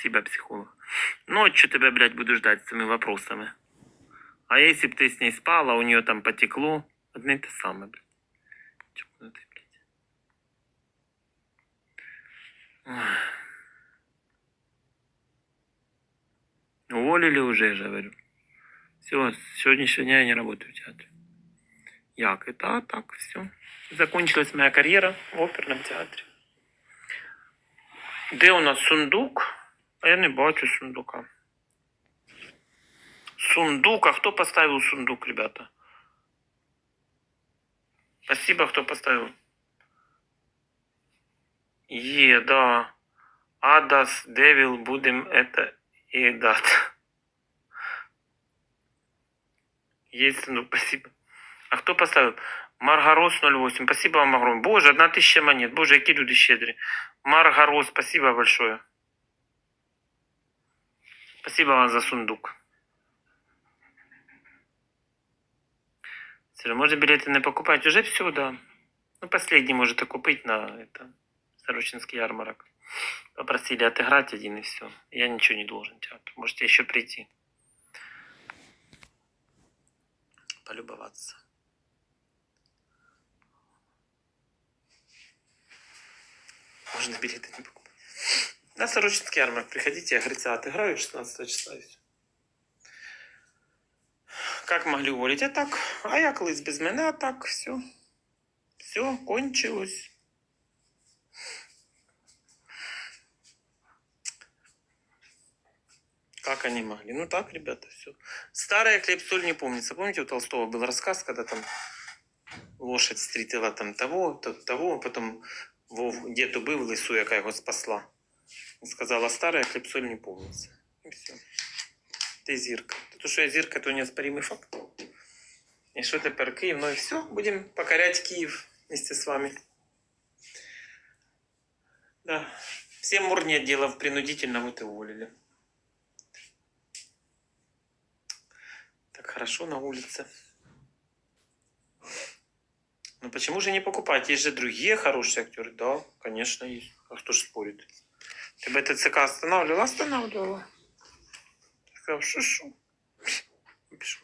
Спасибо, психолог. Ночью тебя, блядь, буду ждать с этими вопросами. А если бы ты с ней спала, у нее там потекло, одно и то самое, блядь. Чокнутый, блядь. Ой. Уволили уже, я же говорю. Все, с сегодняшнего дня я не работаю в театре. Як? Это а так, все. Закончилась моя карьера в оперном театрі. Де у нас сундук? А я не бачу сундука. Сундук, а хто поставив сундук, ребята? Спасибо, хто поставив. Є, да. Адас, Девил, будем это и дат. Есть сундук, спасибо. А хто поставив? Маргарос 08. Спасибо вам огромное. Боже, одна тысяча монет. Боже, які люди щедрі. Маргарос, спасибо большое. Спасибо вам за сундук. Сережа, можно билеты не покупать? Уже все, да. Ну, последний можете купить на это, Сорочинский ярмарок. Попросили отыграть один и все. Я ничего не должен театру. Можете еще прийти. Полюбоваться. Можно билеты не покупать. На Сорочинский ярмарок приходите, я говорится, отыграю 16 числа. Как могли уволить? А так. А я колись без мене, а так, все. Все, кончилось. Как они могли? Ну так, ребята, все. Старая хлеб соль не помнится. Помните, у Толстого был рассказ, когда там лошадь встретила там того, то- того, потом Вов дед убив лису, яка його спасла І сказала, старая хліб соль не помнится. І все. Ти зірка. То, що я зірка, то неоспоримый факт. І що тепер Київ? Ну і все, будемо покорять Київ вместе з вами. Да. Всем морни отделов принудительно вот и уволили. Так хорошо на улице. Ну почему же не покупать? Есть же другие хорошие актеры. Да, конечно, есть. А кто же спорит? Ты бы ТЦК останавливала? Останавливала. Ты сказал, шишу. Пишу.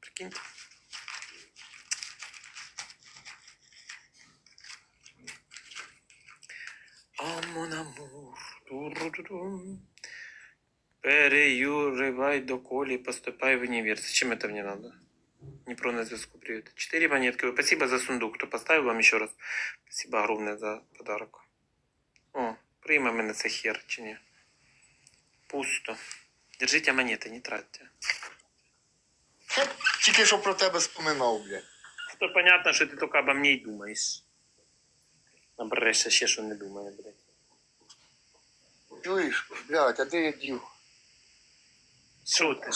Прикиньте. Амон амур. Туру-ру-ру. Переюривай до Коли, поступай в универ. Зачем это мне надо? Днепро на зв'язку, привет. Четыре монетки. Спасибо за сундук. Кто поставил вам еще раз. Спасибо огромное за подарок. О, прийме мене це хер, чи ні? Пусто. Держите монети, не тратьте. Тільки що про тебе споминав, блядь. То понятно, що ти тільки обо мне й думаєш. Наберешся ще, що не думає, блядь. Чуєш, блядь, а де я дів? Що ти?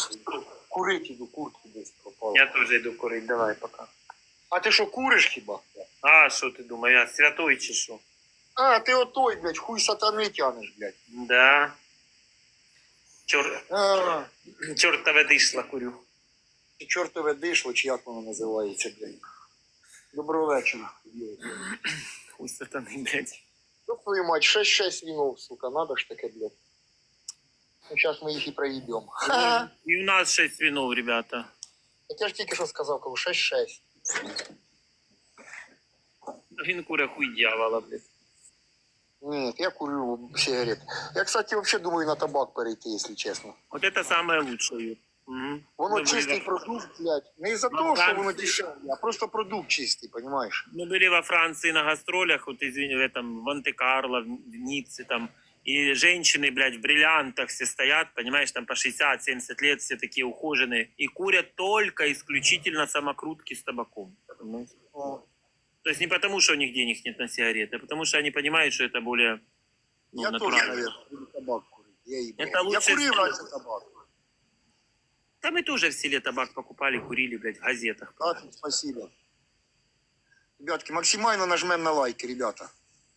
Курить іду, куртку десь пропав. Я теж йду курить, давай, пока. А ти що, куриш хіба? А, що ти думаєш, я святой чи що? А, ти отой, блядь, хуй сатани тянеш, блядь. Да. Чор... А, Чортове дишла курю. чи чортове дишло, чи як воно називається, блядь. Доброго вечора. Хуй сатани, блядь. Ну, твою мать, 6-6 вінов, сука, надо ж таке, блядь. Ну, зараз ми їх і проїбемо. Ха! І у нас шесть винов, ребята. Я ж тільки що сказав, кажу, 6-6. Він куре хуй дьявола, блядь. Ні, я курю сигарет. Я, кстати, вообще думаю на табак перейти, якщо чесно. Вот это самое лучшее. Угу. Воно чистий продукт, блядь. Не із-за Ну, того, що Франції- воно дешеве, а просто продукт чистий, понимаешь? Мы были во Франции на гастролях, вот извини, в этом, в Монте-Карло, в Ницце, там, и женщины, блядь, в бриллиантах все стоят, понимаешь, там по 60-70 лет, все такие ухоженные, и курят только исключительно самокрутки с табаком. понимаешь? То есть не потому, что у них денег нет на сигареты, а потому что они понимают, что это более ну, я тоже, натурально. наверное, буду табак курить. Я. Это лучше я курив всего. раніше табак. Да мы тоже в селе табак покупали, курили, блядь, в газетах. Так, спасибо. Ребятки, максимально нажмем на лайки, ребята.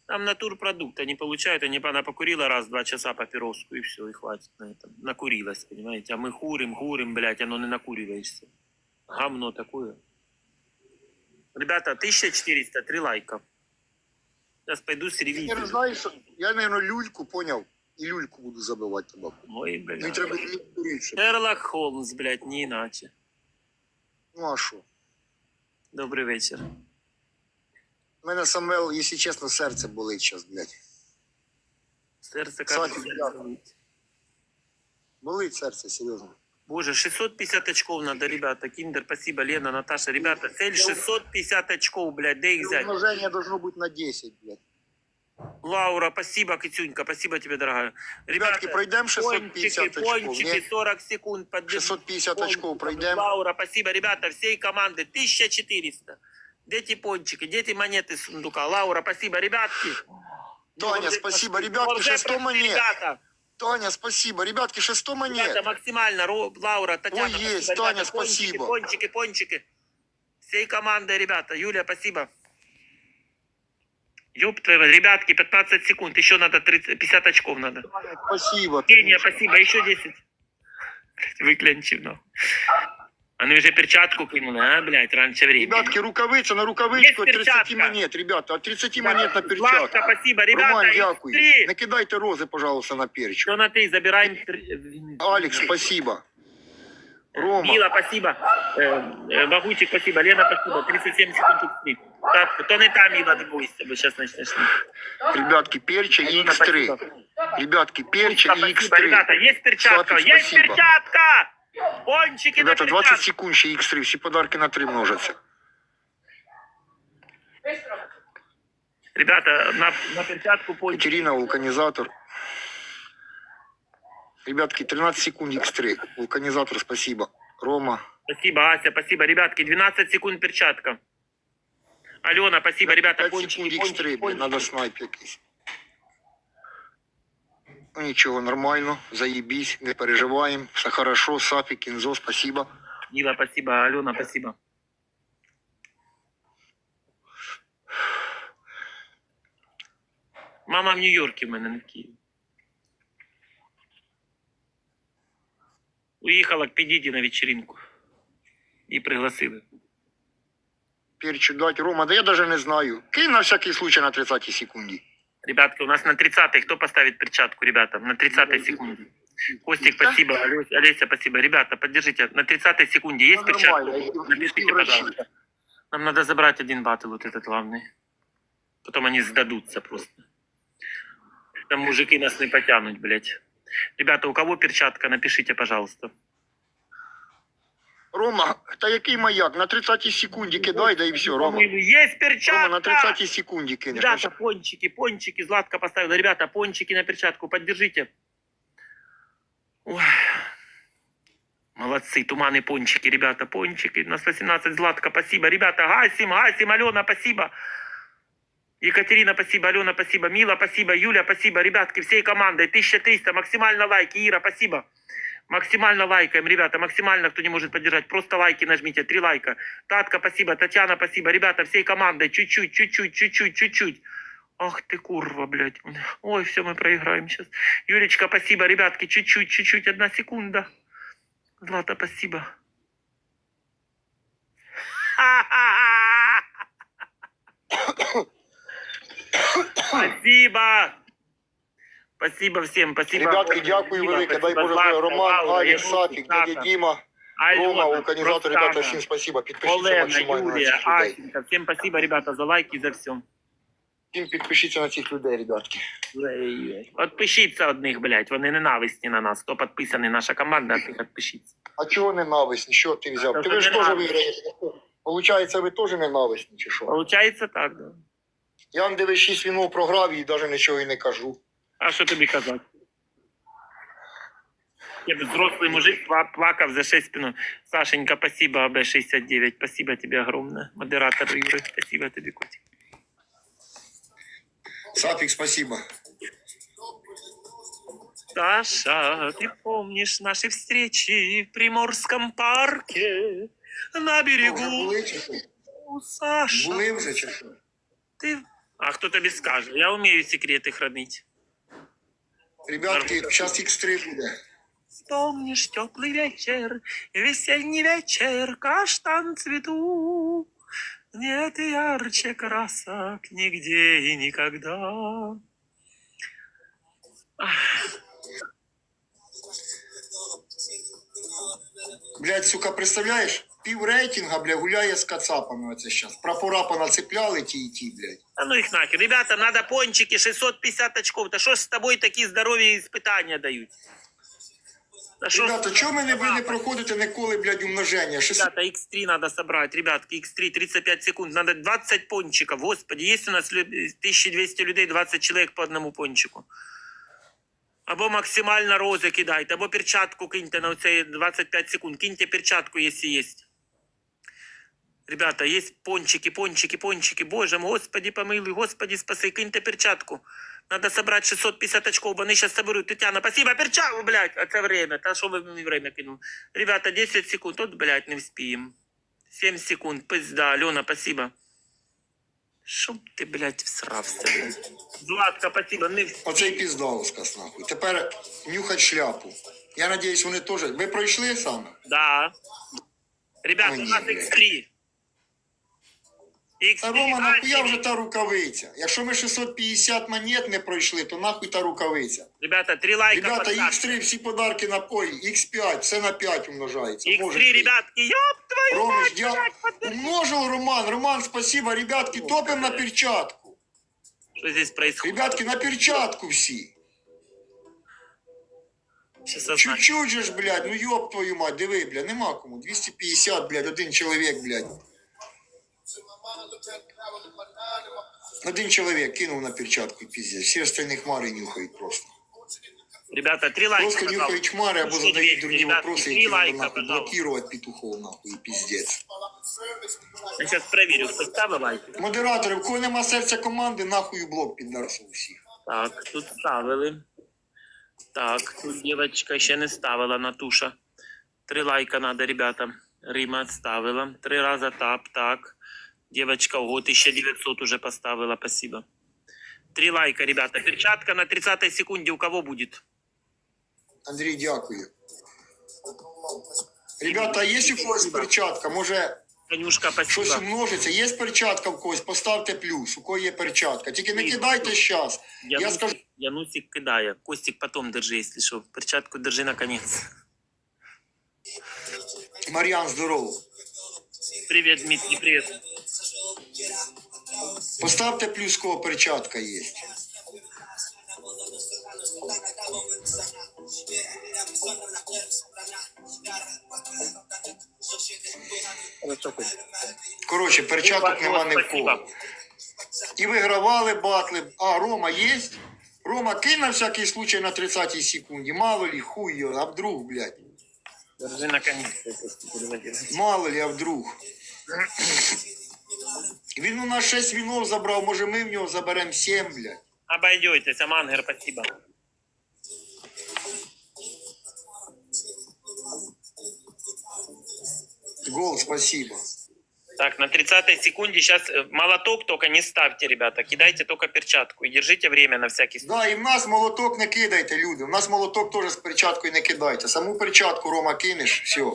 Там натурпродукт они получают, они, она покурила раз, два часа папироску, и все, и хватит на этом. Накурилась, понимаете? А мы хурим, хурим, блядь, оно не накуриваешься. Гамно такое. Ребята, 1400, три лайка. Сейчас пойду с Я не ревизией. знаю, що... Я, наверное, люльку, поняв. І люльку буду забивати табаку. Ой, Ну і блядь. треба не курити. щоб- Шерлок Холмс, блядь, не іначе. Ну а що? Добрий вечір. У мене Самвел, якщо чесно, серце болить зараз, блядь. Серце Кстати, каже. дякую. Болить серце, серйозно. Боже, 650 очков надо, ребята. Киндер, спасибо, Лена, Наташа. Ребята, цель 650 очков, блядь, де їх взять? Умноження должно бути на 10, блядь. Лаура, спасибо, Китюнька, спасибо тебе, дорогая. Ребятки, пончики, 650 очков, пончики, ні? 40 секунд. Поддержи. 650 очков Пончиков. пройдемо. Лаура, спасибо, ребята, всей команды. 1400. Где эти пончики, где эти монеты сундука? Лаура, спасибо, ребятки. Таня, спасибо, ребятки, Уже ще 100 прошли, монет. Ребята, Таня, спасибо. Ребятки, ще 100 ребята, монет. максимально. Ро- Лаура, Татьяна, Ой, спасибо, есть, ребята, Таня, пончики, спасибо. Пончики, пончики. Всей командой, ребята. Юлия, спасибо. Ёб твою, ребятки, 15 секунд. Еще надо 30, 50 очков надо. Спасибо. Ксения, спасибо. Еще 10. Выклянчив, нахуй. Они уже перчатку кинули, а, блядь, раньше времени. Ребятки, рукавиця на рукавичку от 30 перчатка. монет, ребята, от 30 монет на перчатку. спасибо. Ребята, Роман, X3. дякую. Не кидайте рози, пожалуйста, на перчик. Что на ты, забираем. Алекс, спасибо. Рома, Мила, спасибо. Э, э, спасибо. Лена, спасибо. 37 секунд X3. Так, то не та Мила, не бойся, бо сейчас начнешь. ребятки, перча и Алена, X3. спасибо. Ребятки, перча Спасибо, и X3. Ребята, есть перчатка, Славик, есть спасибо. перчатка! Пончики Ребята, на 20 перчатку. секунд ще X3, всі подарки на 3 множаться. Ребята, на, на перчатку пончики. Катерина, вулканізатор. Ребятки, 13 секунд X3. Вулканізатор, спасибо. Рома. Спасибо, Ася, спасибо. Ребятки, 12 секунд перчатка. Алена, спасибо, ребята, 5 пончики, секунд пончики, X3, блін, пончики. надо снайп якийсь. Ну нічого, нормально, заебись, не переживаємо, все хорошо, Сафі, Кінзо, спасибо. Мила, спасибо, Алена, спасибо. Мама в Нью-Йорке в мене, не в Києві. Уїхала к Підіді на вечеринку. І пригласили. Перчу дать, Рома, да я даже не знаю. Кинь на всякий случай на 30 секунді. Ребятки, у нас на 30-й. Кто поставит перчатку, ребята? На 30-й секунде. Костик, спасибо. Олеся, Олеся, спасибо. Ребята, поддержите. На 30-й секунде есть Ну, перчатка? Напишите, пожалуйста. Нам надо забрать один батл вот этот главный. Потом они сдадутся просто. Там мужики нас не потянут, блядь. Ребята, у кого перчатка, напишите, пожалуйста. Рома, та який маяк? На 30 секунді кидай, да і все, Рома. Есть перчатка! Рома, на 30 секунді кинеш. Ребята, пончики, пончики, Златка поставила. Ребята, пончики на перчатку, поддержите. Ой. Молодцы, туманы, пончики, ребята, пончики. У нас 18 Златка, спасибо. Ребята, гасим, гасим, Алена, спасибо. Екатерина, спасибо, Алена, спасибо, Мила, спасибо, Юля, спасибо, ребятки, всей командой, 1300, максимально лайки, Ира, спасибо. Максимально лайкаем, ребята, максимально, кто не может поддержать, просто лайки нажмите, три лайка. Татка, спасибо, Татьяна, спасибо, ребята, всей командой, чуть-чуть, чуть-чуть, чуть-чуть, чуть-чуть. Ах ты курва, блядь. Ой, все, мы проиграем сейчас. Юлечка, спасибо, ребятки, чуть-чуть, чуть-чуть, одна секунда. Злата, спасибо. Спасибо. Спасибо всем, спасибо. Ребятки, дякую велике. Дай Боже. Роман, Алекс, Сафік, дядя Діма, Рома, Роксана, ребята, всім спасибо. Підпишіться максимально на цих людей. Асенька. Спасибо, ребята, за лайки, за все. Всім підпишіться на цих людей, ребятки. Отпишіться одних, блядь, вони ненависні на нас. Хто підписаний, наша команда, тих відпишіться. А чого ненависні? Що ти взяв? Ти ж теж виграєш. Получається, ви теж ненависні, чи що? Получається так, да. Я вам дивись 6 вінов програв і навіть нічого і не кажу. А що тобі казати? Я б взрослый мужик пла- плакав за 6 спину. Сашенька, спасибо, АБ69. Спасибо тебе огромное. Модератор Юры, спасибо тебе, котик. Сафік, спасибо. Саша, ты помнишь наши встречи в Приморском парке на Вже берегу? були чи що? Саша, Були вже чи що? ты... А кто тобі скаже? Я умею секреты хранить. Ребятки, зараз X3 буде. Вспомнишь теплый вечер, весенний вечер, каштан цвету. Нет ярче красок нигде и никогда. Блядь, сука, представляєш? Пів рейтинга, бля, гуляє з кацапами оце щас. Прапора понацепляли ті і ті, блядь. А ну их нахер. Ребята, надо пончики, 650 очков. Да что ж с тобой такие здоровье испытания дают? Да шо ж Ребята, чого ви не, ви не проходите ніколи, блядь, умноження? Шест- Ребята, X3 надо собрать, ребятки, X3, 35 секунд, надо 20 пончиков, господи, есть у нас лю- 1200 людей, 20 человек по одному пончику. Або максимально рози кидайте, або перчатку киньте на оце 25 секунд, киньте перчатку, если есть. Ребята, есть пончики, пончики, пончики, боже мой, господи помилуй, господи спаси, киньте перчатку. Надо собрать 650 очков, они сейчас соберут. Татьяна, спасибо, перчатку, блядь, это время. Та что вы мне время кинул? Ребята, 10 секунд, тут, блядь, не успеем. 7 секунд, пизда, Алена, спасибо. Чтоб ты, блядь, всрався, блядь. Златка, спасибо, не вспеем. Оцей піздалоскас, нахуй. Тепер нюхать шляпу. Я надіюсь, вони теж. Ви пройшли саме? Да. Ребята, Ой, у нас блядь. X3. X3, Та Рома, нахуя Альфа. вже та рукавиця? Якщо ми 650 монет не пройшли, то нахуй та рукавиця. Ребята, 3 лайка Ребята, поставьте. X3 всі подарки на ой, X5, все на 5 умножається. Може X3, бути. ребятки, ёб твою Ромыч, мать, я блядь, подожди. умножил, Роман. Роман, спасибо. Ребятки, топим на перчатку. Что здесь происходит? Ребятки, на перчатку всі. Сейчас означу. Чуть-чуть же ж, блядь, ну ёб твою мать, диви, блядь, нема кому. 250, блядь, один чоловік, блядь. Один чоловік кинув на перчатку, пиздец. Всі остальні хмари нюхають просто. Ребята, три лайка, Просто пожалуйста. нюхають хмари або 200, дурні ребятки, вопроси, три лайка, нахуй пожалуйста. блокувати петухов, нахуй, пиздец. Я сейчас проверю, кто ставил лайки. Модератори, в кого нема серця команди, нахуй у блок піднесу всіх. Так, тут ставили. Так, тут девочка ще не ставила Натуша. Три лайка надо, ребята. Рима ставила. Три раза тап, так. Девочка, ого, 1900 уже поставила, спасибо. Три лайка, ребята. Перчатка на 30 секунде у кого будет? Андрій, дякую. Ребята, а є у когось перчатка? Може, Танюшка, щось спасибо. умножиться? Є перчатка в когось? Поставте плюс. У кого є перчатка. Тільки не Ні. кидайте щас. Я Янусик, скажу, Янусик кидає. Костик потом держи, если что. Перчатку держи наконец. Мар'ян, здорово. Привет, Дмитрий, привет. Поставте плюс, кого перчатка є. Кость. Коротше, перчаток нема ні в кого. І вигравали батли. А, Рома є? Рома, кинь на всякий случай на 30-й секунді. Мало ли, хуй його, а вдруг, блядь. Держи. Костик, переводи. Мало ли, а вдруг. Він у нас 6 вінов забрав, може ми в нього заберемо 7, блядь. Обойдетесь, Амангер, спасибо. Гол, спасибо. Так, на 30 секунде сейчас молоток только не ставьте, ребята. Кидайте только перчатку и держите время на всякий случай. Да, і в нас молоток не кидайте, люди. У нас молоток теж з перчаткою не кидайте. Саму перчатку Рома кинеш, все.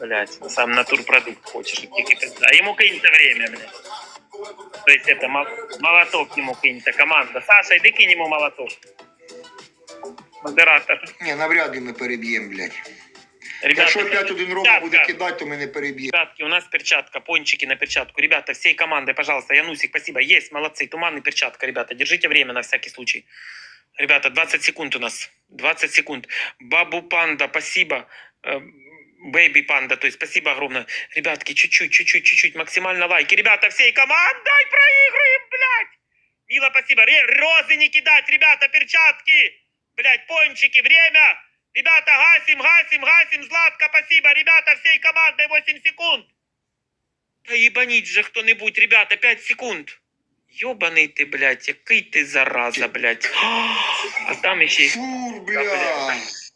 Блять, сам натурпродукт хочешь. и тільки пизда. А ему киньте время, блядь. То есть это мол- молоток ему киньте, команда. Саша, иди кинь ему молоток. Модератор. Ні, навряд ли ми переб'ємо, блядь. Ребята, Якщо опять один Рома буде перчатка. кидати, то ми не переб'ємо. Ребятки, у нас перчатка, пончики на перчатку. Ребята, всей командой, пожалуйста, Янусик, спасибо. Есть, молодцы. Туманный перчатка, ребята. Держите время на всякий случай. Ребята, 20 секунд у нас. 20 секунд. Бабу Панда, спасибо. Э, Бэйби Панда, то есть спасибо огромное. Ребятки, чуть-чуть, чуть-чуть, чуть-чуть, максимально лайки. Ребята, всей командой проигрываем, блядь! Мила, спасибо. Ре- розы не кидать, ребята, перчатки. Блядь, пончики, время. Ребята, гасим, гасим, гасим. Златка, спасибо. Ребята, всей командой 8 секунд. Да ебанить же кто-нибудь, ребята, 5 секунд. Ёбаний ти, блядь, який ти зараза, блядь. А там ще й Фур, блядь.